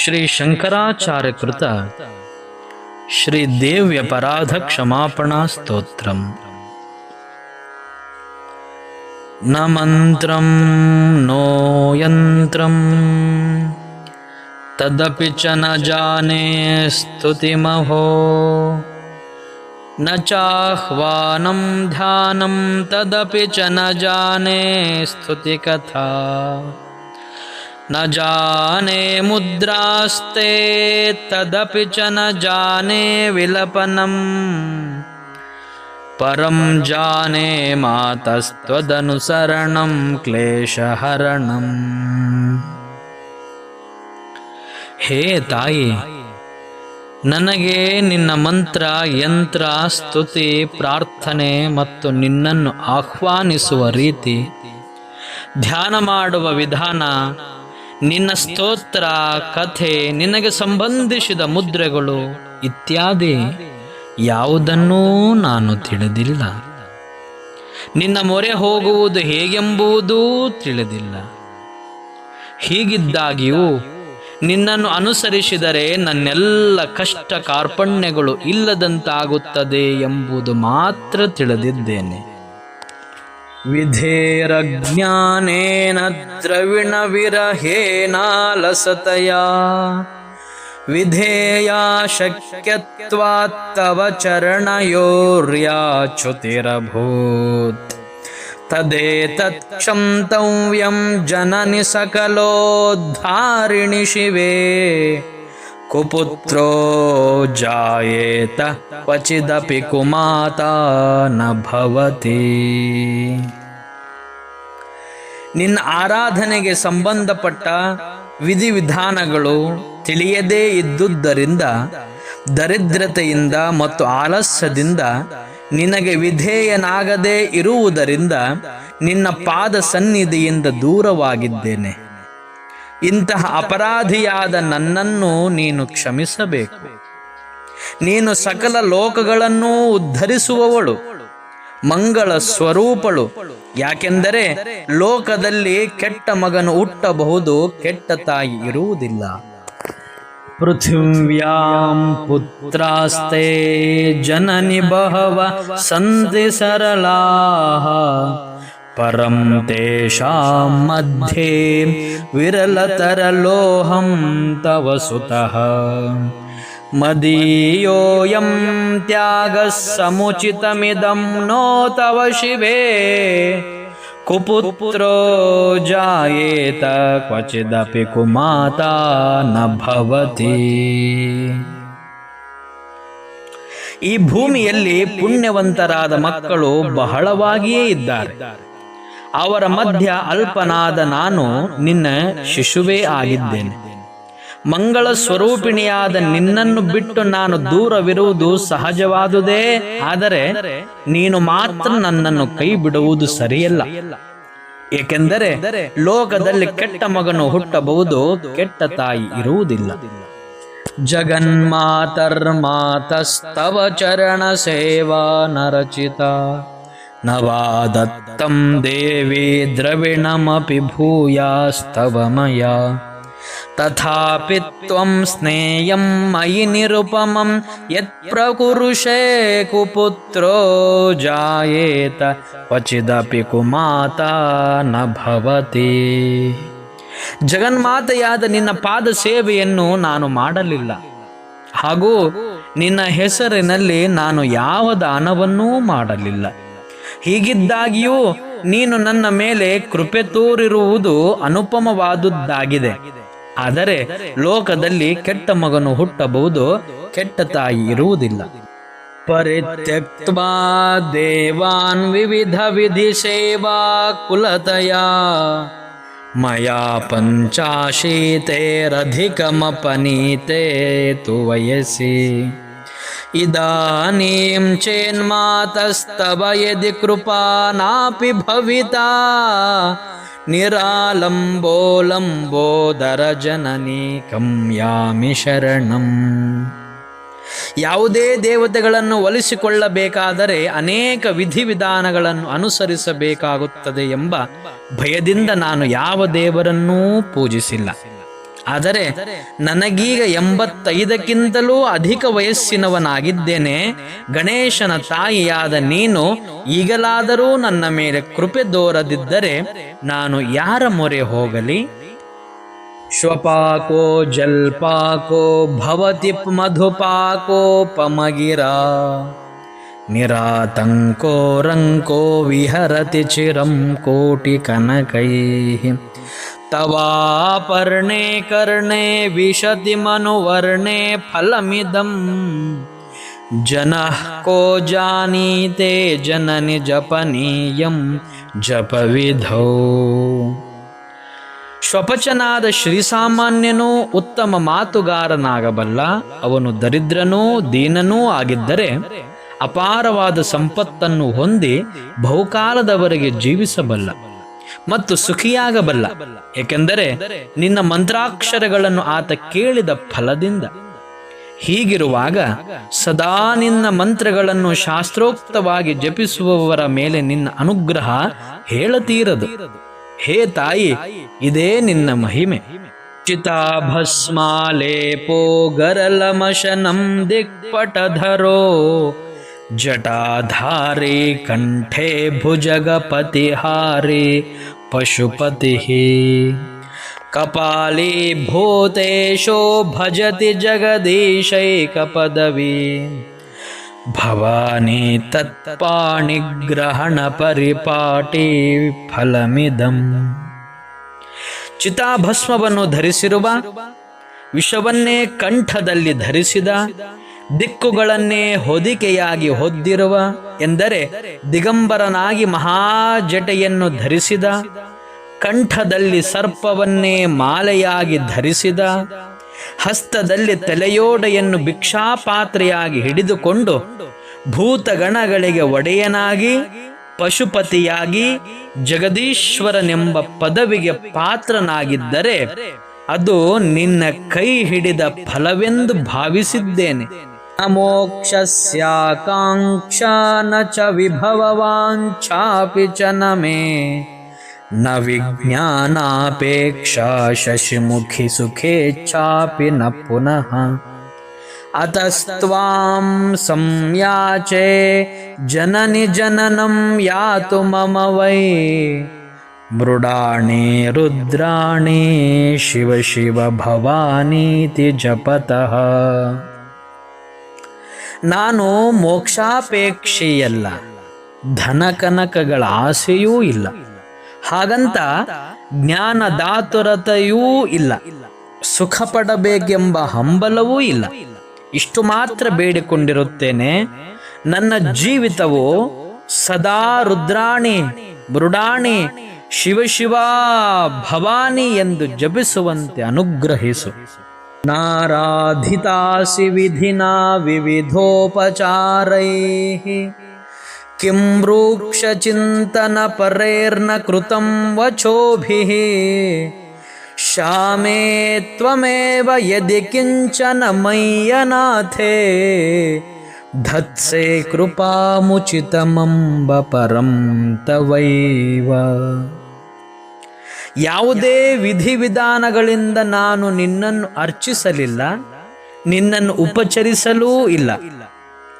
श्रीशङ्कराचार्यकृतश्रीदेव्यपराधक्षमापणास्तोत्रम् न मन्त्रं नो यन्त्रं तदपि च न जाने स्तुतिमहो। न चाह्वानं ध्यानं तदपि च न जाने स्तुतिकथा। न जाने मुद्रास्ते तदपि च न जाने विलपनम् परं जाने मातस्त्वदनुसरणं क्लेशहरणम् ಹೇ ತಾಯಿ ನನಗೆ ನಿನ್ನ ಮಂತ್ರ ಯಂತ್ರ ಸ್ತುತಿ ಪ್ರಾರ್ಥನೆ ಮತ್ತು ನಿನ್ನನ್ನು ಆಹ್ವಾನಿಸುವ ರೀತಿ ಧ್ಯಾನ ಮಾಡುವ ವಿಧಾನ ನಿನ್ನ ಸ್ತೋತ್ರ, ಕಥೆ ನಿನಗೆ ಸಂಬಂಧಿಸಿದ ಮುದ್ರೆಗಳು ಇತ್ಯಾದಿ ಯಾವುದನ್ನೂ ನಾನು ತಿಳಿದಿಲ್ಲ. ನಿನ್ನ ಮೊರೆ ಹೋಗುವುದು ಹೇಗೆಂಬುದೂ ತಿಳಿದಿಲ್ಲ. ಹೀಗಿದ್ದಾಗಿಯೂ ನಿನ್ನನ್ನು ಅನುಸರಿಸಿದರೆ ನನ್ನೆಲ್ಲ ಕಷ್ಟ ಕಾರ್ಪಣ್ಯಗಳು ಇಲ್ಲದಂತಾಗುತ್ತದೆ ಎಂಬುದು ಮಾತ್ರ ತಿಳಿದಿದ್ದೇನೆ. विधेरज्ञानेन द्रविणविरहेनालसतया। विधेया शक्यत्वात्तव चरणयोर्याच्युतिरभूत् तदेतत्क्षन्तव्यं जननि सकलोद्धारिणि शिवे। ಕುಪುತ್ರೋ ಜಾಯೇತ ಕ್ವಚಿದಪಿ ಕುಮಾತಾ ನ ಭವತಿ ನಿನ್ನ ಆರಾಧನೆಗೆ ಸಂಬಂಧಪಟ್ಟ ವಿಧಿವಿಧಾನಗಳು ತಿಳಿಯದೇ ಇದ್ದುದರಿಂದ ದರಿದ್ರತೆಯಿಂದ ಮತ್ತು ಆಲಸ್ಯದಿಂದ ನಿನಗೆ ವಿಧೇಯನಾಗದೇ ಇರುವುದರಿಂದ ನಿನ್ನ ಪಾದ ಸನ್ನಿಧಿಯಿಂದ ದೂರವಾಗಿದ್ದೇನೆ. ಇಂತಹ ಅಪರಾಧಿಯಾದ ನನ್ನನ್ನು ನೀನು ಕ್ಷಮಿಸಬೇಕು. ನೀನು ಸಕಲ ಲೋಕಗಳನ್ನೂ ಉದ್ಧರಿಸುವವಳು, ಮಂಗಳ ಸ್ವರೂಪಳು. ಯಾಕೆಂದರೆ ಲೋಕದಲ್ಲಿ ಕೆಟ್ಟ ಮಗನು ಹುಟ್ಟಬಹುದು, ಕೆಟ್ಟ ತಾಯಿ ಇರುವುದಿಲ್ಲ. ಪೃಥಿವ್ಯಾಂ ಪುತ್ರಾಸ್ತೆ ಜನನಿ ಬಹವ ಸಂತಿ ಸರಳಾಃ ಪರಂ ತೇಷಾಂ मध्ये ವಿರಲತರಲೋಹಂ ತವ ಸುತಃ ಮದೀಯೋಯಂ ತ್ಯಾಗ ಸಮುಚಿತಮಿದಂ ನೋ ತವ ಶಿವೇ ಕುಪುತ್ರೋ ಜಾಯೇತ ಕ್ವಚಿದಪಿ ಕುಮಾತಾ ನ ಈ ಭೂಮಿಯಲ್ಲಿ ಪುಣ್ಯವಂತರಾದ ಮಕ್ಕಳು ಬಹಳವಾಗಿಯೇ ಇದ್ದಾರೆ. ಅವರ ಮಧ್ಯ ಅಲ್ಪನಾದ ನಾನು ನಿನ್ನ ಶಿಶುವೇ ಆಗಿದ್ದೇನೆ. ಮಂಗಳ ಸ್ವರೂಪಿಣಿಯಾದ ನಿನ್ನನ್ನು ಬಿಟ್ಟು ನಾನು ದೂರವಿರುವುದು ಸಹಜವಾದುದೇ? ಆದರೆ ನೀನು ಮಾತ್ರ ನನ್ನನ್ನು ಕೈ ಬಿಡುವುದು ಸರಿಯಲ್ಲ. ಏಕೆಂದರೆ ಲೋಕದಲ್ಲಿ ಕೆಟ್ಟ ಮಗನು ಹುಟ್ಟಬಹುದು ಕೆಟ್ಟ ತಾಯಿ ಇರುವುದಿಲ್ಲ. ಜಗನ್ಮಾತರ್ಮಾತಸ್ತವ ಚರಣ ಸೇವಾ ನರಚಿತ. ನವಾದತ್ತಂ ದೇವಿ ದ್ರವಿಣಮಪಿ ಭೂಯಾಸ್ತವ ಮಯಾ. ತಥಾಪಿ ತ್ವಂ ಸ್ನೇಯಂ ಮಯಿ ನಿರುಪಮಂ ಯತ್ ಪ್ರಕುರುಷೇ ಕುಪುತ್ರೋ ಜಾಯೇತ ಕ್ವಚಿದಪಿ ಕುಮಾತಾ ನ ಜಗನ್ಮಾತೆಯಾದ ನಿನ್ನ ಪಾದ ಸೇವೆಯನ್ನು ನಾನು ಮಾಡಲಿಲ್ಲ. ಹಾಗೂ ನಿನ್ನ ಹೆಸರಿನಲ್ಲಿ ನಾನು ಯಾವ ದಾನವನ್ನೂ ಮಾಡಲಿಲ್ಲ. ಹೀಗಿದ್ದಾಗಿಯೂ ನೀನು ನನ್ನ ಮೇಲೆ ಕೃಪೆ ತೋರಿರುವುದು ಅನುಪಮವಾದುದ್ದಾಗಿದೆ. ಆದರೆ ಲೋಕದಲ್ಲಿ ಕೆಟ್ಟ ಮಗನು ಹುಟ್ಟಬಹುದು, ಕೆಟ್ಟ ತಾಯಿ ಇರುವುದಿಲ್ಲ. ಪರಿತ್ಯಕ್ವಾ ದೇವಾನ್ ವಿವಿಧ ವಿಧಿ ಸೇವಾ ಕುಲತಯ. ಮಯಾ ಪಂಚಾಶೀತೇರಧಿಕಮಪನೀತೆ ತು ವಯಸ್ಸಿ ಇದಾನೀಂ चेन्मातस्तव ಯದಿ ಕೃಪಾ ನಾಪಿ ಭವಿತಾ ನಿರಾಲಂಬೋಲಂಬೋದರ ಜನನಿ ಕಮ್ಯಾಮಿ ಶರಣಂ ಯಾವುದೇ ದೇವತೆಗಳನ್ನು ಒಲಿಸಿಕೊಳ್ಳಬೇಕಾದರೆ ಅನೇಕ ವಿಧಿವಿಧಾನಗಳನ್ನು ಅನುಸರಿಸಬೇಕಾಗುತ್ತದೆ ಎಂಬ ಭಯದಿಂದ ನಾನು ಯಾವ ದೇವರನ್ನೂ ಪೂಜಿಸಿಲ್ಲ. ಆದರೆ ನನಗೀಗ ಎಂಬತ್ತೈದಕ್ಕಿಂತಲೂ ಅಧಿಕ ವಯಸ್ಸಿನವನಾಗಿದ್ದೇನೆ. ಗಣೇಶನ ತಾಯಿಯಾದ ನೀನು ಈಗಲಾದರೂ ನನ್ನ ಮೇಲೆ ಕೃಪೆ ದೋರದಿದ್ದರೆ ನಾನು ಯಾರ ಮೊರೆ ಹೋಗಲಿ? ಶ್ವಪಾಕೋ, ಜಲ್ಪಾಕೋ, ಭವತಿ ಮಧುಪಾಕೋಪಮಗಿರಾ ನಿರಾತಂಕೋ, ರಂಕೋ, ವಿಹರತಿ ಚಿರಂ ಕೋಟಿ ಕನಕೈ ಕರ್ಣೆ ವಿಶತಿ ಮನುವರ್ಣೆ ಫಲಮಿದಂ. ಜನಃ ಕೋ ಜಾನೀತೆ ಜನನಿ ಜಪನೀಯಂ ಜಪವಿಧೌ. ಶ್ವಪಚನಾದ ಶ್ರೀಸಾಮಾನ್ಯನೂ ಉತ್ತಮ ಮಾತುಗಾರನಾಗಬಲ್ಲ, ಅವನು ದರಿದ್ರನೂ ದೀನನೂ ಆಗಿದ್ದರೆ ಅಪಾರವಾದ ಸಂಪತ್ತನ್ನು ಹೊಂದಿ ಬಹುಕಾಲದವರೆಗೆ ಜೀವಿಸಬಲ್ಲ. ಮತ್ತು ಸುಖಿಯಾಗಬಲ್ಲ. ಏಕೆಂದರೆ ನಿನ್ನ ಮಂತ್ರಾಕ್ಷರಗಳನ್ನು ಆತ ಕೇಳಿದ ಫಲದಿಂದ. ಹೀಗಿರುವಾಗ ಸದಾ ನಿನ್ನ ಮಂತ್ರಗಳನ್ನು ಶಾಸ್ತ್ರೋಕ್ತವಾಗಿ ಜಪಿಸುವವರ ಮೇಲೆ ನಿನ್ನ ಅನುಗ್ರಹ ಹೇಳತೀರದು. ಹೇ ತಾಯಿ, ಇದೇ ನಿನ್ನ ಮಹಿಮೆ. ಚಿತಾಭಸ್ಮಾಲೇಪೋ ಗರಲಮಶನಂ ದಿಕ್ಪಟಧರೋ. ಜಟಾಧಾರೆ ಕಂಠೆ ಭುಜಗಪತಿಹಾರಿ ಪಶುಪತಿ ಕಪಾಲಿ ಭೂತೇಶೋ ಭಜತಿ ಜಗದೀಶೈಕಪದವಿ ಭವಾನಿ ತತ್ಪಾಣಿಗ್ರಹಣ ಪರಿಪಾಟಿ ಫಲಮಿದಂ. ಚಿತಾಭಸ್ಮವನ್ನು ಧರಿಸಿರುವ, ವಿಷವನ್ನೇ ಕಂಠದಲ್ಲಿ ಧರಿಸಿದ ದಿಕ್ಕುಗಳನ್ನೇ ಹೊದಿಕೆಯಾಗಿ ಹೊದ್ದಿರುವ ಎಂದರೆ ದಿಗಂಬರನಾಗಿ ಮಹಾಜಟೆಯನ್ನು ಧರಿಸಿದ, ಕಂಠದಲ್ಲಿ ಸರ್ಪವನ್ನೇ ಮಾಲೆಯಾಗಿ ಧರಿಸಿದ, ಹಸ್ತದಲ್ಲಿ ತಲೆಯೋಡೆಯನ್ನು ಭಿಕ್ಷಾಪಾತ್ರೆಯಾಗಿ ಹಿಡಿದುಕೊಂಡು ಭೂತಗಣಗಳಿಗೆ ಒಡೆಯನಾಗಿ, ಪಶುಪತಿಯಾಗಿ ಜಗದೀಶ್ವರನೆಂಬ ಪದವಿಗೆ ಪಾತ್ರನಾಗಿದ್ದರೆ ಅದು ನಿನ್ನ ಕೈ ಹಿಡಿದ ಫಲವೆಂದು ಭಾವಿಸಿದ್ದೇನೆ. अमोक्षस्याकाङ्क्षा न च विभववाञ्छापि च न मे। न विज्ञानापेक्षा शशिमुखि सुखेच्छापि न पुनः। अतस्त्वां संयाचे जननि जननं यातु मम वै। मृडाणि रुद्राणि शिव शिव भवानीति जपतः। ನಾನು ಮೋಕ್ಷಾಪೇಕ್ಷೆಯಲ್ಲ. ಧನಕನಕಗಳ ಆಸೆಯೂ ಇಲ್ಲ. ಹಾಗಂತ ಜ್ಞಾನದಾತುರತೆಯೂ ಇಲ್ಲ. ಸುಖ ಪಡಬೇಕೆಂಬ ಹಂಬಲವೂ ಇಲ್ಲ. ಇಷ್ಟು ಮಾತ್ರ ಬೇಡಿಕೊಂಡಿರುತ್ತೇನೆ. ನನ್ನ ಜೀವಿತವು ಸದಾ ರುದ್ರಾಣಿ, ಮೃಡಾಣಿ ಶಿವಶಿವ ಭವಾನಿ ಎಂದು ಜಪಿಸುವಂತೆ ಅನುಗ್ರಹಿಸು. नाराधितासि विधिना विविधोपचारैः। किं रूक्षचिन्तनपरेर्न कृतं वचोभिः। श्यामे त्वमेव यदि किञ्चन मय्यनाथे। धत्से कृपामुचितमम्ब परं तवैव। ಯಾವುದೇ ವಿಧಿವಿಧಾನಗಳಿಂದ ನಾನು ನಿನ್ನನ್ನು ಅರ್ಚಿಸಲಿಲ್ಲ, ನಿನ್ನನ್ನು ಉಪಚರಿಸಲೂ ಇಲ್ಲ.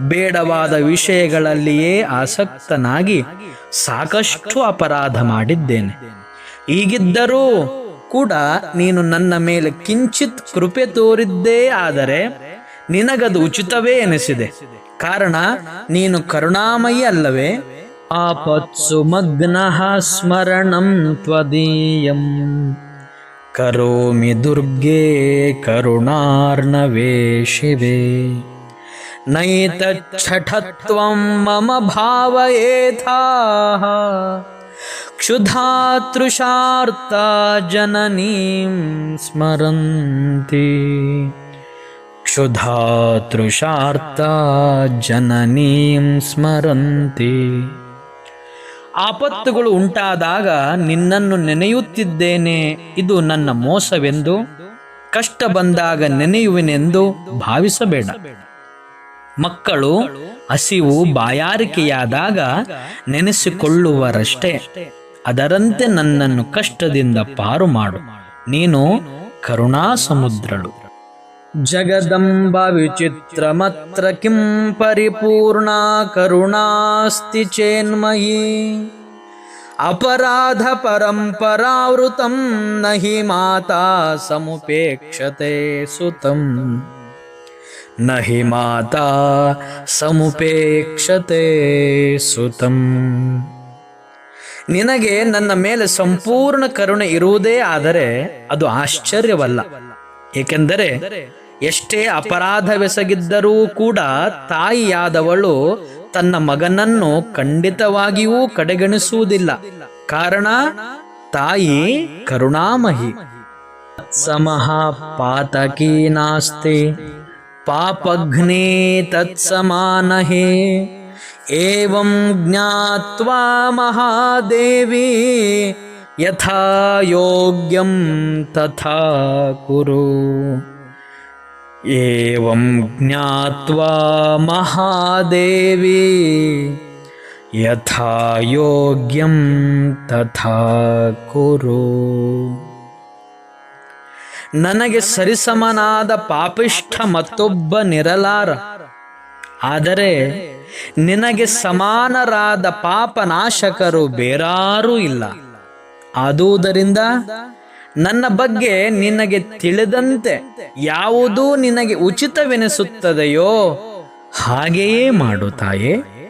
ಬೇಡವಾದ ವಿಷಯಗಳಲ್ಲಿಯೇ ಆಸಕ್ತನಾಗಿ ಸಾಕಷ್ಟು ಅಪರಾಧ ಮಾಡಿದ್ದೇನೆ. ಈಗಿದ್ದರೂ ಕೂಡ ನೀನು ನನ್ನ ಮೇಲೆ ಕಿಂಚಿತ್ ಕೃಪೆ ತೋರಿದ್ದೇ ಆದರೆ ನಿನಗದು ಉಚಿತವೇ ಎನಿಸಿದೆ. ಕಾರಣ, ನೀನು ಕರುಣಾಮಯಿ ಅಲ್ಲವೇ? आपत्सु मग्नः स्मरणं त्वदीयं। करोमि दुर्गे करुणार्णवे शिवे। नैतच्छठत्वं मम भावयेथाः। क्षुधा तृशार्ता जननीं स्मरन्ति। क्षुधातृशार्ता जननीं स्मरन्ति। ಆಪತ್ತುಗಳು ಉಂಟಾದಾಗ ನಿನ್ನನ್ನು ನೆನೆಯುತ್ತಿದ್ದೇನೆ. ಇದು ನನ್ನ ಮೋಸವೆಂದು, ಕಷ್ಟ ಬಂದಾಗ ನೆನೆಯುವೆನೆಂದು ಭಾವಿಸಬೇಡ. ಮಕ್ಕಳು, ಹಸಿವು ಬಾಯಾರಿಕೆಯಾದಾಗ ನೆನೆಸಿಕೊಳ್ಳುವರಷ್ಟೇ. ಅದರಂತೆ ನನ್ನನ್ನು ಕಷ್ಟದಿಂದ ಪಾರು ಮಾಡು. ನೀನು ಕರುಣಾ ಸಮುದ್ರಳು ಜಗದಂಬ ವಿಚಿತ್ರಮತ್ರ ಕಿಂ ಪರಿಪೂರ್ಣ ಕರುಣಾಸ್ತಿ ಚೇನ್ಮಯಿ ಅಪರಾಧ ಪರಂಪರಾವೃತ ನಹಿ ಮಾತಾ ಸಮುಪೇಕ್ಷತೆ ಸುತಂ ನಹಿ ಮಾತಾ ಸಮುಪೇಕ್ಷತೆ ಸುತಂ ನಿನಗೆ ನನ್ನ ಮೇಲೆ ಸಂಪೂರ್ಣ ಕರುಣೆ ಇರುವುದೇ ಆದರೆ ಅದು ಆಶ್ಚರ್ಯವಲ್ಲ, ಏಕೆಂದರೆ ಎಷ್ಟೇ ಅಪರಾಧವೆಸಗಿದ್ದರೂ ಕೂಡ ತಾಯಿಯಾದವಳು ತನ್ನ ಮಗನನ್ನು ಖಂಡಿತವಾಗಿಯೂ ಕಡೆಗಣಿಸುವುದಿಲ್ಲ. ಕಾರಣ, ತಾಯಿ ಕರುಣಾಮಹಿ ಸಮಃ ಪಾತಕೀ ನಾಸ್ತಿ, ಪಾಪಘ್ನೇ ತತ್ಸಮಾನಹೇ. ಏವಂ ಜ್ಞಾತ್ವಾ ಮಹಾದೇವಿ, ಯಥಾ ಯೋಗ್ಯಂ ತಥಾ ಕುರು. ಏವಂ ज्ञात्वा ಮಹಾದೇವಿ यथा योग्यं तथा ಕುರು ನನಗೆ ಸರಿಸಮನಾದ ಪಾಪಿಷ್ಠ ಮತ್ತೊಬ್ಬನಿರಲಾರ ಆದರೆ ನಿನಗೆ ಸಮಾನರಾದ ಪಾಪನಾಶಕರು ಬೇರಾರೂ ಇಲ್ಲ. ಆದುದರಿಂದ ನನ್ನ ಬಗ್ಗೆ ನಿನಗೆ ತಿಳಿದಂತೆ ಯಾವುದೂ ನಿನಗೆ ಉಚಿತವೆನಿಸುತ್ತದೆಯೋ ಹಾಗೆಯೇ ಮಾಡು ತಾಯೇ.